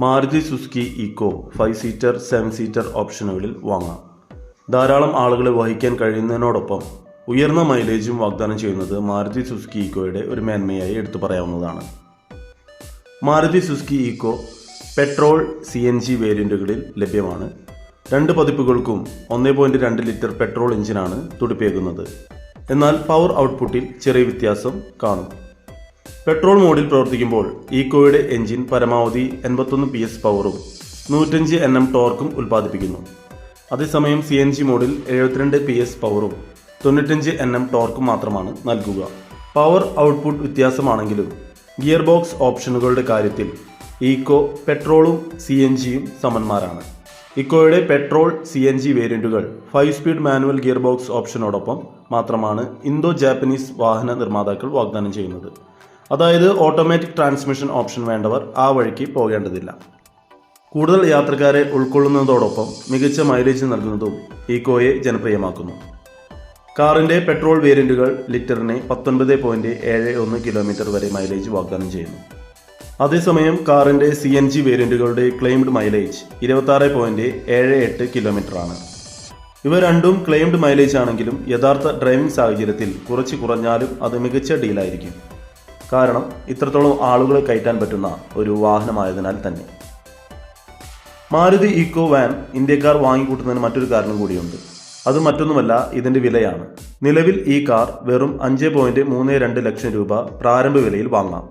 Maruti Suzuki eco five seater seven seater ഓപ്ഷനുകളിൽ വാങ്ങാം. ധാരാളം ആളുകളെ വഹിക്കാൻ കഴിയുന്നതിനോടൊപ്പം ഉയർന്ന മൈലേജും വാഗ്ദാനം ചെയ്യുന്നത് മാരുതി സുസ്കി ഇക്കോയുടെ ഒരു മേന്മയായി എടുത്തു പറയാവുന്നതാണ്. Maruti Suzuki eco petrol C N G വേരിയന്റുകളിൽ ലഭ്യമാണ്. രണ്ട് പതിപ്പുകൾക്കും ഒന്നേ പോയിന്റ് രണ്ട് ലിറ്റർ പെട്രോൾ എഞ്ചിനാണ് തുടിപ്പേകുന്നത്. എന്നാൽ പവർ ഔട്ട്പുട്ടിൽ ചെറിയ വ്യത്യാസം കാണും. പെട്രോൾ മോഡിൽ പ്രവർത്തിക്കുമ്പോൾ ഈക്കോയുടെ എഞ്ചിൻ പരമാവധി എൺപത്തൊന്ന് പി എസ് പവറും നൂറ്റഞ്ച് എൻ എം ടോർക്കും ഉൽപ്പാദിപ്പിക്കുന്നു. അതേസമയം സി എൻ ജി മോഡിൽ എഴുപത്തിരണ്ട് പി എസ് പവറും തൊണ്ണൂറ്റഞ്ച് എൻ എം ടോർക്കും മാത്രമാണ് നൽകുക. പവർ ഔട്ട്പുട്ട് വ്യത്യാസമാണെങ്കിലും ഗിയർ ബോക്സ് ഓപ്ഷനുകളുടെ കാര്യത്തിൽ ഈക്കോ പെട്രോളും സി എൻ ജിയും സമന്മാരാണ്. ഇക്കോയുടെ petrol C N G വേരിയന്റുകൾ five speed manual gear box ഓപ്ഷനോടൊപ്പം മാത്രമാണ് ഇന്തോ ജാപ്പനീസ് വാഹന നിർമ്മാതാക്കൾ വാഗ്ദാനം ചെയ്യുന്നത്. അതായത് ഓട്ടോമാറ്റിക് ട്രാൻസ്മിഷൻ ഓപ്ഷൻ വേണ്ടവർ ആ വഴിക്ക് പോകേണ്ടതില്ല. കൂടുതൽ യാത്രക്കാരെ ഉൾക്കൊള്ളുന്നതോടൊപ്പം മികച്ച മൈലേജ് നൽകുന്നതും ഈക്കോയെ ജനപ്രിയമാക്കുന്നു. കാറിന്റെ പെട്രോൾ വേരിയന്റുകൾ ലിറ്ററിന് പത്തൊൻപത് പോയിന്റ് ഏഴ് ഒന്ന് കിലോമീറ്റർ വരെ മൈലേജ് വാഗ്ദാനം ചെയ്യുന്നു. അതേസമയം കാറിന്റെ സി എൻ ജി വേരിയന്റുകളുടെ ക്ലെയിംഡ് മൈലേജ് ഇരുപത്താറ് പോയിന്റ് ഏഴ് എട്ട് കിലോമീറ്റർ ആണ്. ഇവ രണ്ടും ക്ലെയിംഡ് മൈലേജ് ആണെങ്കിലും യഥാർത്ഥ ഡ്രൈവിംഗ് സാഹചര്യത്തിൽ കുറച്ച് കുറഞ്ഞാലും അത് മികച്ച ഡീലായിരിക്കും കാരണം ഇത്രത്തോളം ആളുകളെ കയറ്റാൻ പറ്റുന്ന ഒരു വാഹനമായതിനാൽ തന്നെ. മാരുതി ഇക്കോ വാൻ ഇന്ത്യക്കാർ വാങ്ങിക്കൂട്ടുന്നതിന് മറ്റൊരു കാരണം കൂടിയുണ്ട്. അത് മറ്റൊന്നുമല്ല ഇതിന്റെ വിലയാണ്. നിലവിൽ ഈ കാർ വെറും അഞ്ച് പോയിന്റ് മൂന്ന് രണ്ട് ലക്ഷം രൂപ പ്രാരംഭ വിലയിൽ വാങ്ങാം.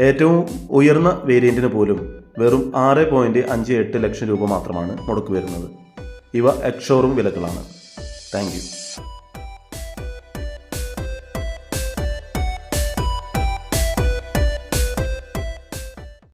ഏറ്റവും ഉയർന്ന വേരിയന്റിന് പോലും വെറും ആറ് പോയിന്റ് അഞ്ച് എട്ട് ലക്ഷം രൂപ മാത്രമാണ് മുടക്ക് വരുന്നത്. ഇവ എക്ഷോറും വിലകളാണ്. താങ്ക്